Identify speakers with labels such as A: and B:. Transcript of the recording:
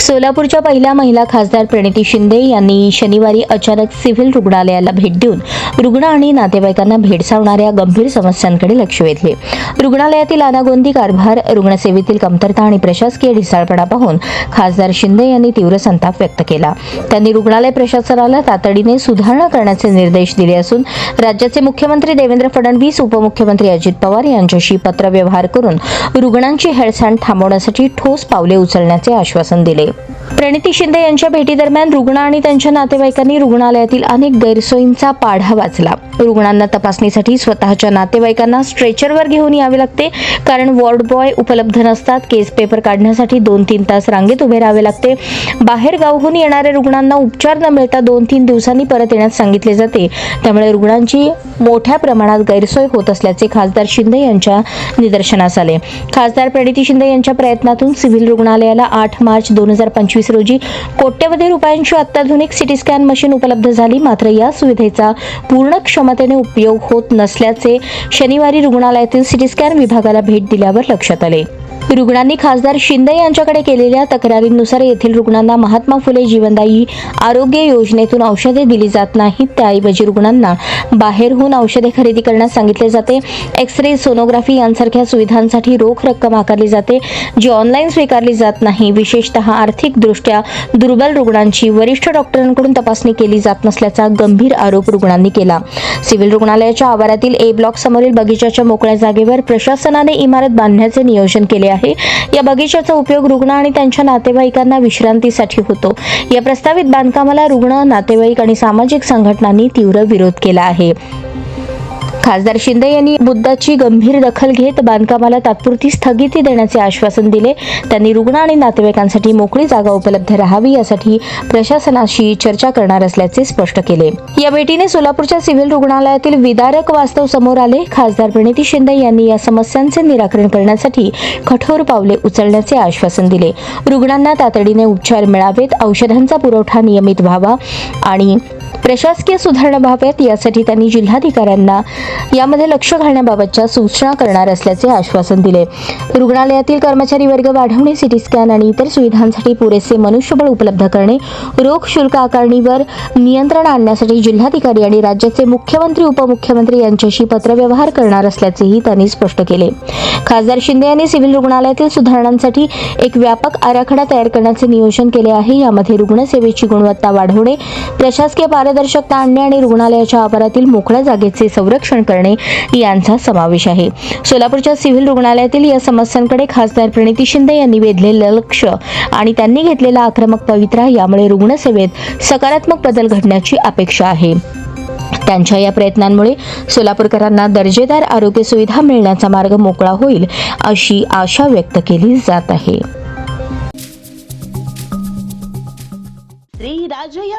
A: सोलापूरच्या पहिल्या महिला खासदार प्रणिती शिंदे यांनी शनिवारी अचानक सिव्हिल रुग्णालयाला भेट देऊन रुग्ण आणि नातेवाईकांना भेडसावणाऱ्या गंभीर समस्यांकडे लक्ष वेधले. रुग्णालयातील अनागोंदी कारभार रुग्णसेवेतील कमतरता आणि प्रशासकीय ढिसाळपणा पाहून खासदार शिंदे यांनी तीव्र संताप व्यक्त केला. त्यांनी रुग्णालय प्रशासनाला तातडीने सुधारणा करण्याचे निर्देश दिले असून राज्याचे मुख्यमंत्री देवेंद्र फडणवीस उपमुख्यमंत्री अजित पवार यांच्याशी पत्रव्यवहार करून रुग्णांची हेळसांड थांबवण्यासाठी ठोस पावले उचलण्याचे आश्वासन दिले. Okay. प्रणिती शिंदे यांच्या भेटीदरम्यान रुग्ण आणि त्यांच्या नातेवाईकांनी रुग्णालयातील अनेक गैरसोयींचा पाढा वाचला. रुग्णांना तपासणीसाठी स्वतःच्या नातेवाईकांना स्ट्रेचरवर घेऊन यावे लागते कारण वॉर्ड बॉय उपलब्ध नसतात. केस पेपर काढण्यासाठी दोन तीन तास रांगेत उभे राहावे लागते. बाहेर गावहून येणाऱ्या रुग्णांना उपचार न मिळता दोन तीन दिवसांनी परत येण्यास सांगितले जाते. त्यामुळे रुग्णांची मोठ्या प्रमाणात गैरसोय होत असल्याचे खासदार शिंदे यांच्या निदर्शनास आले. खासदार प्रणिती शिंदे यांच्या प्रयत्नातून सिव्हिल रुग्णालयाला आठ मार्च दोन हजार पंचवीस रोजी कोट्यवधी रुपयांची अत्याधुनिक सिटी स्कॅन मशीन उपलब्ध झाली. मात्र या सुविधेचा पूर्ण क्षमतेने उपयोग होत नसल्याचे शनिवारी रुग्णालयातील सिटी स्कॅन विभागाला भेट दिल्यावर लक्षात आले. रुग्णांनी खासदार शिंदे यांच्याकडे केलेल्या तक्रारींनुसार येथील रुग्णांना महात्मा फुले जीवनदायी आरोग्य योजनेतून औषधे दिली जात नाहीत. त्याऐवजी रुग्णांना बाहेरहून औषधे खरेदी करण्यास सांगितले जाते. एक्स रे सोनोग्राफी यांसारख्या सुविधांसाठी रोख रक्कम आकारली जाते जी ऑनलाईन स्वीकारली जात नाही. विशेषतः आर्थिकदृष्ट्या दुर्बल रुग्णांची वरिष्ठ डॉक्टरांकडून तपासणी केली जात नसल्याचा गंभीर आरोप रुग्णांनी केला. सिव्हिल रुग्णालयाच्या आवारातील ए ब्लॉक समोरील बगीचाच्या मोकळ्या जागेवर प्रशासनाने इमारत बांधण्याचे नियोजन केले आहे. या बगीचाचा उपयोग रुग्ण आणि त्यांच्या नातेवाईकांना विश्रांतीसाठी होतो. या प्रस्तावित बांधकामाला रुग्ण नातेवाईक आणि सामाजिक संघटनांनी तीव्र विरोध केला आहे. खासदार शिंदे यांनी मुद्द्याची गंभीर दखल घेत बांधकामाला तात्पुरती स्थगिती देण्याचे आश्वासन दिले. त्यांनी रुग्ण आणि नातेवाईकांसाठी मोकळी जागा उपलब्ध राहावी यासाठी प्रशासनाशी चर्चा करणार असल्याचे स्पष्ट केले. या भेटीने सोलापूरच्या सिव्हिल रुग्णालयातील विदारक वास्तव समोर आले. खासदार प्रणिती शिंदे यांनी या समस्यांचे निराकरण करण्यासाठी कठोर पावले उचलण्याचे आश्वासन दिले. रुग्णांना तातडीने उपचार मिळावेत औषधांचा पुरवठा नियमित व्हावा आणि प्रशासकीय सुधारणा व्हाव्यात यासाठी त्यांनी जिल्हाधिकाऱ्यांना यामध्ये लक्ष घालण्याबाबतच्या सूचना करणार असल्याचे आश्वासन दिले. रुग्णालयातील कर्मचारी वर्ग वाढवणे सिटी स्कॅन आणि इतर सुविधांसाठी पुरेसे मनुष्यबळ उपलब्ध करणे रोख शुल्क आकारणीवर नियंत्रण आणण्यासाठी जिल्हाधिकारी आणि राज्याचे मुख्यमंत्री उपमुख्यमंत्री यांच्याशी पत्रव्यवहार करणार असल्याचेही त्यांनी स्पष्ट केले. खासदार शिंदे यांनी सिव्हिल रुग्णालयातील सुधारणांसाठी एक व्यापक आराखडा तयार करण्याचे नियोजन केले आहे. यामध्ये रुग्णसेवेची गुणवत्ता वाढवणे प्रशासकीय पारदर्शकता आणणे आणि रुग्णालयाच्या आवारातील मोकळ्या जागेचे संरक्षण करणे यांचा समावेश आहे. सोलापूरच्या सिव्हिल रुग्णालयातील या समस्यांकडे खासदार प्रणिती शिंदे यांनी वेधलेलं लक्ष आणि त्यांनी घेतलेला आक्रमक पवित्रा यामुळे रुग्णसेवेत सकारात्मक बदल घडण्याची अपेक्षा आहे. त्यांच्या या प्रयत्नांमुळे सोलापूरकरांना दर्जेदार आरोग्य सुविधा मिळण्याचा मार्ग मोकळा होईल अशी आशा व्यक्त केली जात आहे.